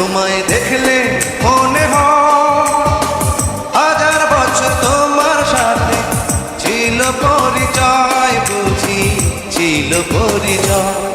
তোমায় দেখলে মনে হাজার বছর তোমার সাথে ছিল পরিচয় বুঝি ছিল পরিচয়।